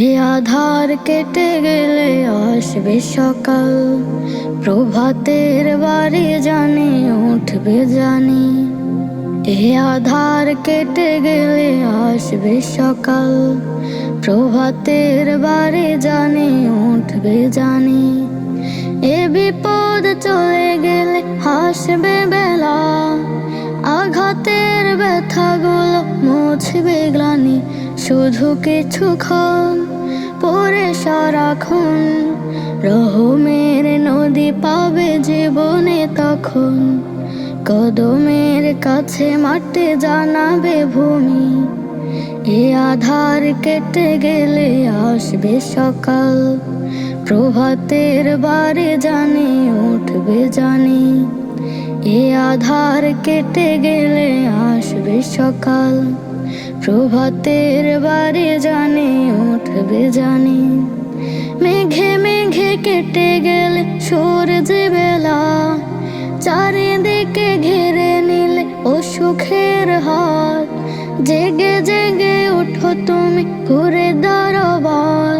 এ আধার কেটে গেলে আসবে সকাল। প্রভাতের বাড়ি জানি, উঠবে জানি। এ আধার কেটে গেলে আসবে সকাল। প্রভাতের বাড়ি জানি, উঠবে জানি। এ বিপদ চলে গেলে হাসবে বেলা। আঘাতের ব্যথাগুলো মুছবে গ্লানি। শুধু কিছুক্ষণ পরে সারাক্ষণ। রহমের নদী পাবে জীবনে তখন। কদমের কাছে মাঠে জানাবে ভূমি। এ আধার কেটে গেলে আসবে সকাল। প্রভাতের বারে জানি, উঠবে জানি। এ আধার কেটে গেলে আসবে সকাল। প্রভাতের বারে জানি, উঠবে জানি। মেঘে মেঘে কেটে গেলে সূর্য বেলা। চারিদিকে ঘিরে নিলে ও সুখের হাত জেগে জেগে উঠো তুমি ঘুরে দাঁড়বার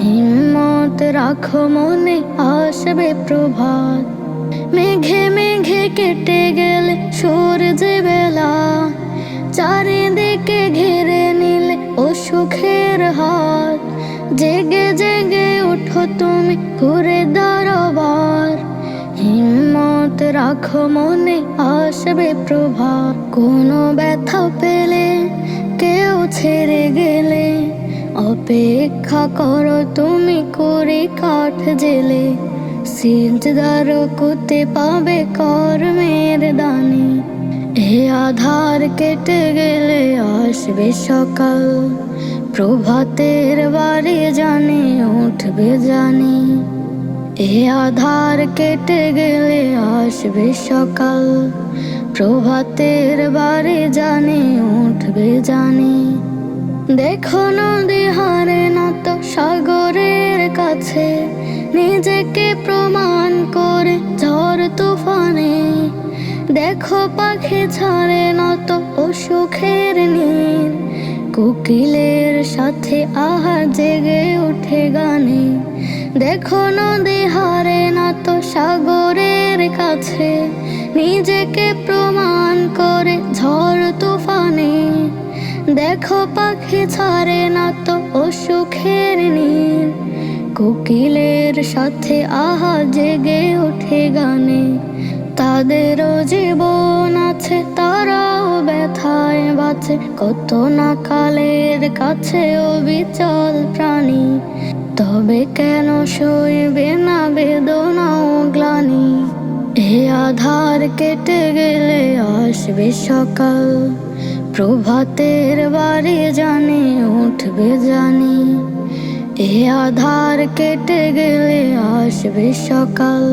হিম্মত রাখো মনে আসবে প্রভাত। মেঘে মেঘে কেটে গেলে সূর্য বেলা। সুখের হাত। জেগে জেগে উঠো তুমি ঘুরে দাঁড়বার হিম্মত রাখো মনে আসবে প্রভাত। কোনো ব্যথা পেলে কেউ ছেড়ে গেলে। অপেক্ষা করো তুমি করে কাঠ জেলে। সিজদার কুতে পাবে কর্মের দানে। এ আধার কেটে গেলে আসবে সকাল। প্রভাতের বাড়ি জানি, উঠবে জানি। এ আধার কেটে গেলে আসবে সকাল। প্রভাতের বাড়ি জানি, উঠবে জানি। দেখো নদী হারে না তো সাগরের কাছে। নিজেকে প্রমাণ করে ঝড় তুফানে। দেখো পাখি ছাড়ে না তো ও সুখের নীর কোকিলের সাথে আহার জেগে উঠে গানে। দেখো নদী হারে না তো সাগরের কাছে। নিজেকে প্রমাণ করে ঝড় তুফানে। দেখো পাখি ছাড়ে না তো ও সুখের নীর। কোকিলের সাথে আহা জেগে ওঠে গানে। তাদেরও জীবন আছে তারাও ব্যথায় বাঁচে কত না কালের কাছে ও বিচল প্রাণী। তবে কেন সইবে না বেদনা ও গ্লানি? এ আধার কেটে গেলে আসবে সকাল। প্রভাতের বাড়ি জানি, উঠবে জানি। এ আধার কেটে গেলে আসবে সকাল।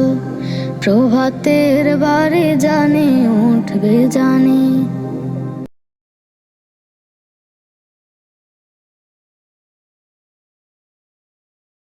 প্রভাতের বাড়ি জানি, উঠবে জানি।